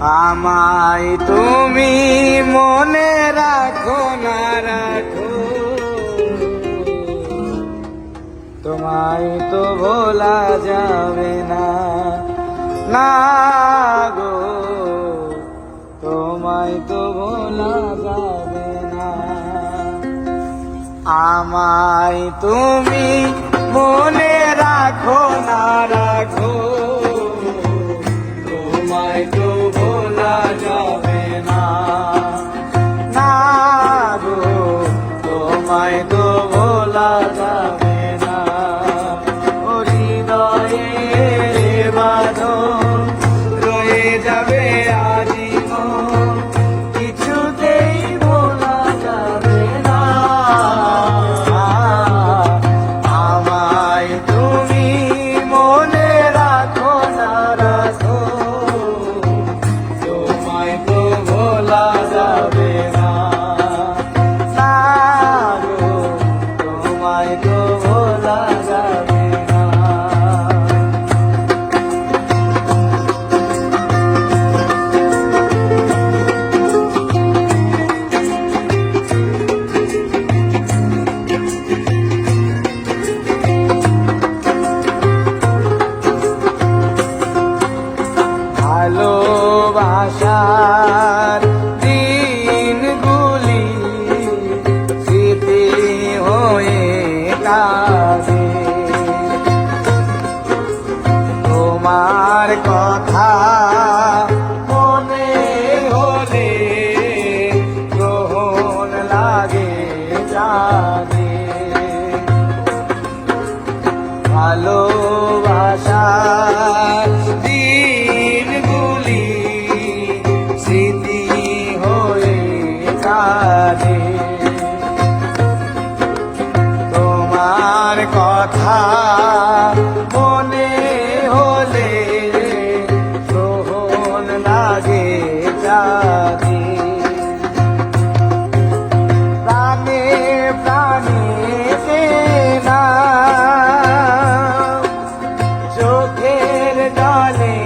আমায় তুমি মনে রাখো, না রাখো। তোমায় তো ভোলা যাবে না না গো। তোমায় তো ভোলা যাবে না। আমায় তুমি মনে রাখো, না রাখো। তোমায় তো ভোলা ভালোবাসার দিনগুলি স্মৃতি হয়ে কাঁদে। তোমার কথা কথা মনে হলে গ্রহণ লাগে যাবে প্রাণে প্রাণে না চোখের জলে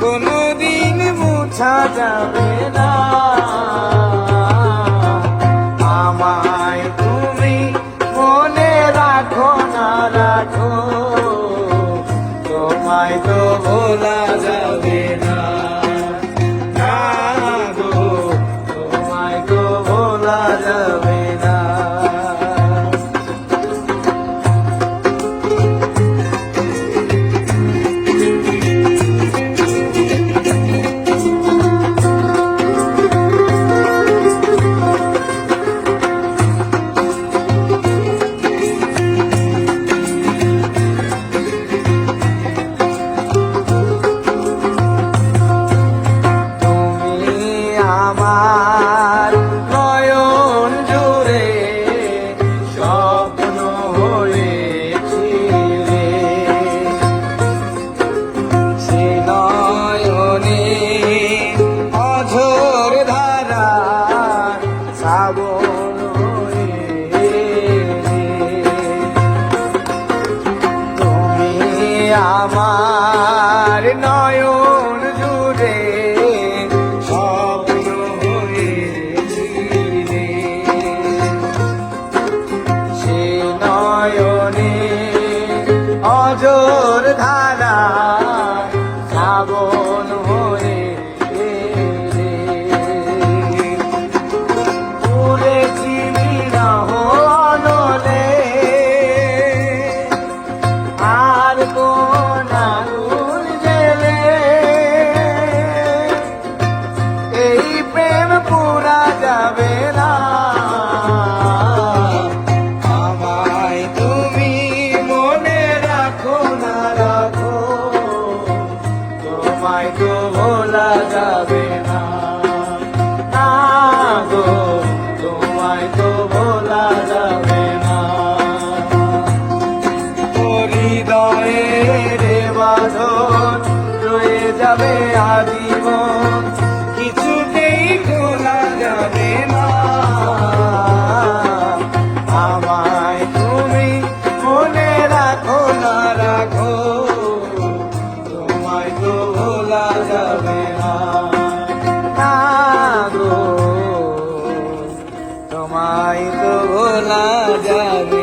কোনদিন মুছা যাবে আমার নয়ন গো তোমায় তো ভোলা যাবে